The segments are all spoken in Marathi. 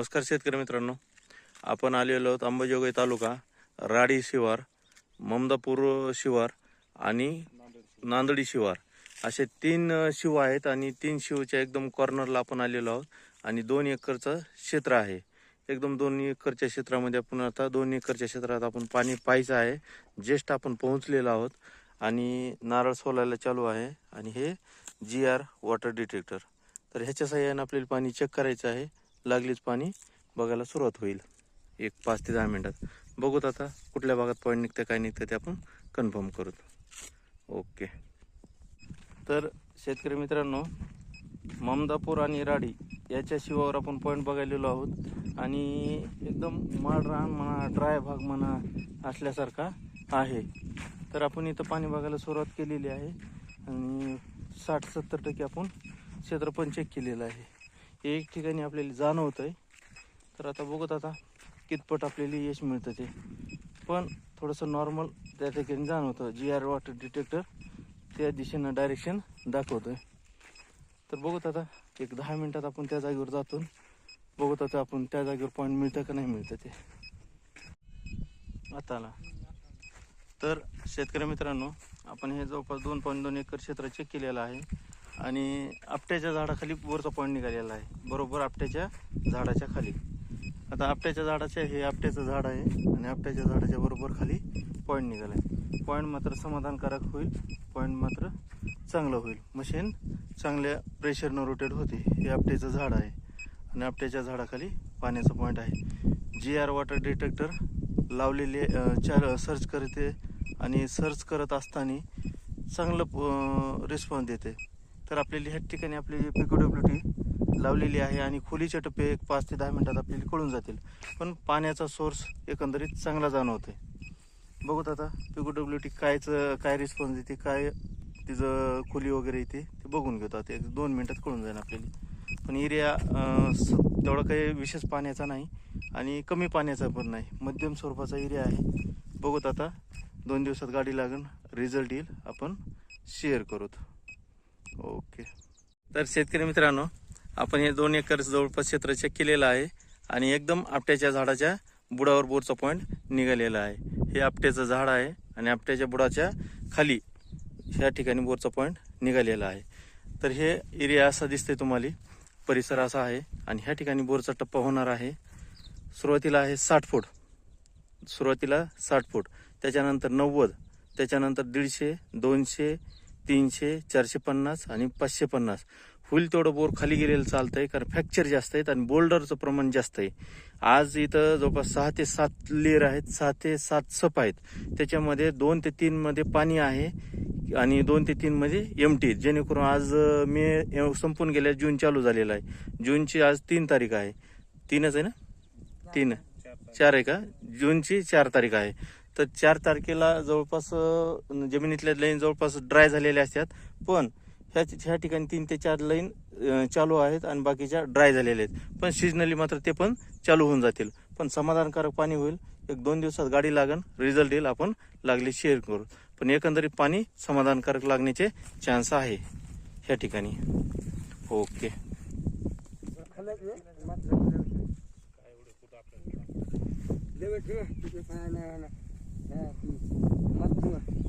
नमस्कार शेतकरी मित्रांनो. आपण आलेलो आहोत अंबाजोगाई तालुका राडी शिवार ममदापूर शिवार आणि नांदडी शिवार. असे तीन शिव आहेत आणि तीन शिवच्या एकदम कॉर्नरला आपण आलेलो आहोत आणि दोन एकरचं क्षेत्र आहे. एकदम दोन एकरच्या क्षेत्रामध्ये आपण आता दोन एकरच्या क्षेत्रात आपण पाणी पाहायचं आहे. ज्येष्ठ आपण पोहोचलेलो आहोत आणि नारळ सोलायला चालू आहे आणि हे जी आर वॉटर डिटेक्टर. तर ह्याच्या सहाय्याने आपल्याला पाणी चेक करायचं आहे. लागलीच पाणी बघायला सुरुवात होईल. एक पाच ते दहा मिनटात. बघूत आता कुठल्या भागात पॉईंट निघतं काय निघतं ते आपण कन्फर्म करू ओके तर शेतकरी मित्रांनो ममदापूर आणि राडी याच्या शिवावर आपण पॉईंट बघायलेलो आहोत. आणि एकदम माड रान म्हणा ड्राय भाग म्हणा असल्यासारखा आहे. तर आपण इथं पाणी बघायला सुरुवात केलेली आहे. आणि साठ सत्तर टक्के आपण क्षेत्र पण चेक केलेलं आहे. एक ठिकाणी आपल्याला जाणवतं आहे तर आता बघत आता कितपट आपल्याला यश मिळतं ते. पण थोडंसं नॉर्मल त्या ठिकाणी जाणवतं. जी आर वॉटर डिटेक्टर त्या दिशेनं डायरेक्शन दाखवतोय. तर बघत आता एक दहा मिनिटात आपण त्या जागेवर जातो बघत आता आपण त्या जागेवर पॉईंट मिळतं का नाही मिळतं ते. आता आला तर शेतकरी मित्रांनो आपण हे जवळपास दोन पॉईंट दोन एकर क्षेत्र चेक केलेलं आहे. आणि आपट्याच्या झाडाखाली वरचा पॉईंट निघालेला आहे. बरोबर आपट्याच्या झाडाच्या खाली. आता आपट्याच्या झाडाच्या हे आपट्याचं झाड आहे आणि आपट्याच्या झाडाच्या बरोबर खाली पॉईंट निघाला आहे पॉईंट मात्र समाधानकारक होईल. पॉईंट मात्र चांगलं होईल. मशीन चांगल्या प्रेशरनं रोटेट होते. हे आपट्याचं झाड आहे. आणि आपट्याच्या झाडाखाली पाण्याचं पॉईंट आहे. जी आर वॉटर डिटेक्टर लावलेले चार सर्च करते आणि सर्च करत असताना चांगलं रिस्पॉन्स देते. तर आपल्याला ह्या ठिकाणी आपली पिको डब्ल्यू टी लावलेली आहे आणि खोलीचे टप्पे एक पाच ते दहा मिनिटात आपल्याला कळून जातील. पण पाण्याचा सोर्स एकंदरीत चांगला जाणवतोय. बघूत आता पिको डब्ल्यू टी कायचं काय रिस्पॉन्स देते काय तिचं खोली वगैरे येते ते बघून घेतो. आता एक दोन मिनिटात कळून जाईल आपल्याला. पण एरिया तेवढा काही विशेष पाण्याचा नाही आणि कमी पाण्याचा पण नाही. मध्यम स्वरूपाचा एरिया आहे. बघूत आता दोन दिवसात गाडी लागून रिझल्ट येईल. आपण शेअर करूत. ओके. तर शेतकरी मित्रांनो आपण हे दोन एकर जवळपास क्षेत्र चेक केलेलं आहे आणि एकदम आपट्याच्या झाडाच्या बुडावर बोरचा पॉईंट निघालेला आहे. हे आपट्याचं झाड आहे आणि आपट्याच्या बुडाच्या खाली ह्या ठिकाणी बोरचा पॉईंट निघालेला आहे. तर हे एरिया असा दिसतंय तुम्हाला. परिसर असा आहे आणि ह्या ठिकाणी बोरचा टप्पा होणार आहे. सुरुवातीला आहे साठ फूट. सुरुवातीला साठ फूट. त्याच्यानंतर नव्वद. त्याच्यानंतर दीडशे दोनशे तीनशे चारशे पन्नास आणि पाचशे पन्नास. होईल तेवढं बोर खाली गेलेलं चालतं आहे कारण फ्रॅक्चर जास्त आहेत आणि बोल्डरचं प्रमाण जास्त आहे. आज इथं जवळपास सहा ते सात लेअर आहेत सहा ते सात सप आहेत. त्याच्यामध्ये दोन ते तीनमध्ये पाणी आहे आणि दोन ते तीनमध्ये एम टी जेणेकरून आज मे संपून गेल्या जून चालू झालेला आहे. जूनची आज तीन तारीख आहे. तीनच आहे ना? तीन. चार आहे का? जूनची चार तारीख आहे. तर चार तारखेला जवळपास जमिनीतल्या लाईन जवळपास ड्राय झालेल्या असतात. पण ह्या ह्या ठिकाणी तीन ते चार लाईन चालू आहेत आणि बाकीच्या ड्राय झालेल्या आहेत. पण सीजनली मात्र ते पण चालू होऊन जातील. पण समाधानकारक पाणी होईल. एक दोन दिवसात गाडी लागण रिझल्ट येईल आपण लागली शेअर करू पण एकंदरीत पाणी समाधानकारक लागण्याचे चान्स आहे ह्या ठिकाणी. ओके. ね。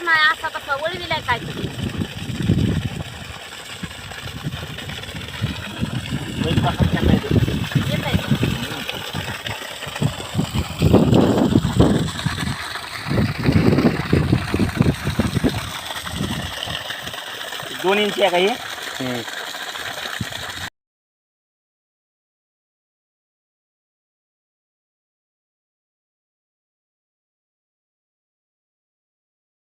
असा नाही असा तसा वळविलाय काय दोन इंची आहे का हे?